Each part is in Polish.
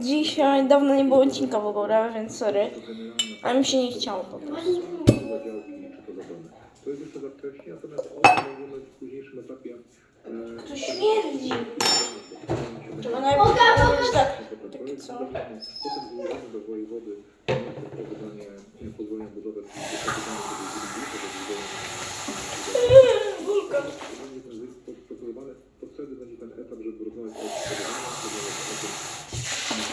Dzisiaj dawno nie było odcinka w ogóle, więc sorry. Ale mi się nie chciało po prostu. to zadane. To jest jeszcze za wcześnie, natomiast one możemy w późniejszym etapie To śmierdzi. Trzeba najpierw tak. Takie co? Potem złożymy do wojewody wydanie e, pozwolenia na budowę czyli Gulka. będzie procedowane, to wtedy będzie ten etap, żeby rozmawiać o odszkodowaniu, rozmawiać o tym,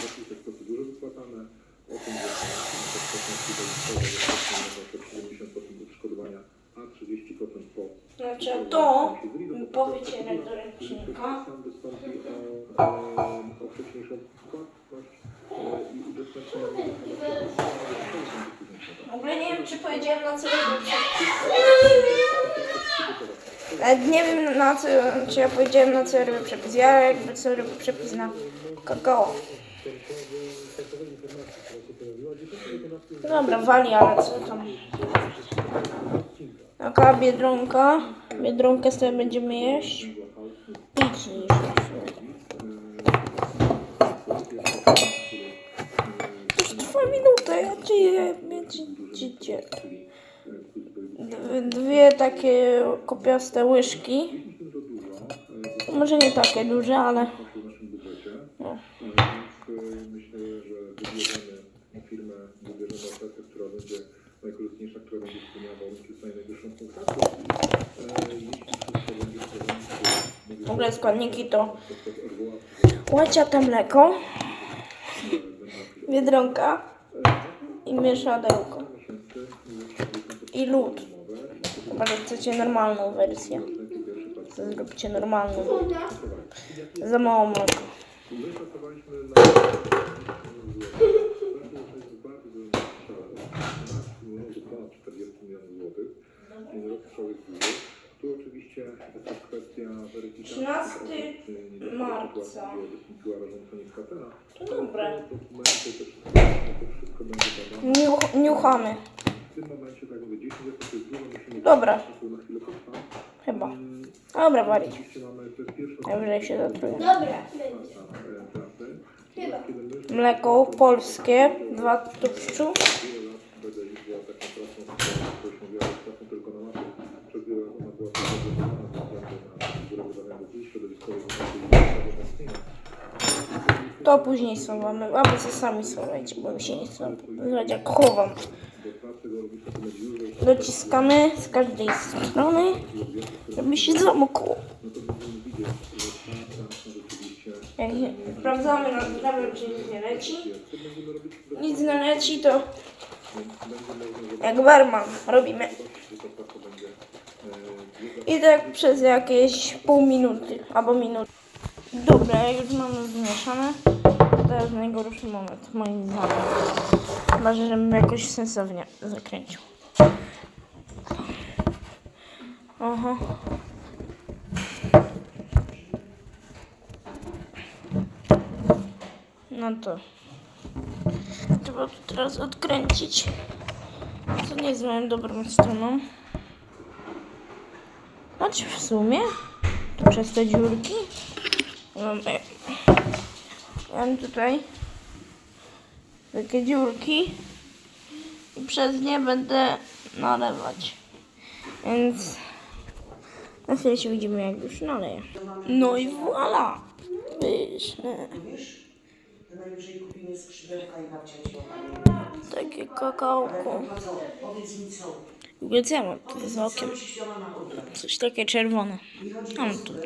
jakie jest procedurze wypłacane, o tym, że te płatności dodatkowe jest 70% odszkodowania, a 30% po Znaczy to po wycierać do ręcznika. Sam wystąpi o, o, o wcześniejszą płatność e, i udostępnienie W ogóle nie wiem, czy powiedziałem na co robię przepis. Nawet nie wiem na co, czy ja powiedziałem na co robię przepis. Ja jakby co robię przepis na kakao. Dobra, wali, ale co tam. Taka biedronka. Biedronkę sobie będziemy jeść. Idź niż. Trwa minuta, ja cię widzicie. Dwie takie kopiaste łyżki. Może nie takie duże, ale w naszym budżecie. no. Więc e, myślę, że wybierzemy firmę, ofertę, która będzie najkorzystniejsza, która będzie spełniała warunki stanie najwyższą punktację. E, w ogóle składniki to łaciate mleko, biedronka i mieszadełko. I lód. Chyba, że chcecie normalną wersję. To zróbcie normalną. Za mało mleka. Do ponad 40 milionów złotych. Rok. Tu oczywiście jest kwestia weryfikacji. 13 czy nie doszło do marca. To dobre. Niuch, niuchamy. W tym momencie, tak jak mówię, 10 lat to jest dużo, musimy Dobra. na chwilę koszta. Chyba. Mm, Dobra, walić. Oczywiście mamy, Najwyżej się zatruję. Dobra, będzie. Mleko polskie, dwa tłuszczu. To później słowamy, albo co sami słowajcie, bo mi się nie chce nazywać jak chowam. Dociskamy z każdej strony, żeby się zamkło. Jak nie- sprawdzamy na zdrowie, czy nic nie leci. Nic nie leci, to jak barman robimy. I tak przez jakieś pół minuty albo minuty. Dobra, już mamy zmieszane. To jest najgorszy moment, moim zdaniem. Chyba, że żebym jakoś sensownie zakręcił. Aha. No to trzeba to teraz odkręcić. Co nie jest moją dobrą stroną. Choć w sumie to przez te dziurki mamy, mam tutaj takie dziurki i przez nie będę nalewać. Więc na chwilę się widzimy jak już naleję. No i voilà! Pyszne. Najwyżej kupimy skrzydełka i babcia ci Takie kakałko. Powiedz mi co? W ogóle co ja mam tu z okiem? Coś takie czerwone. Mam tu w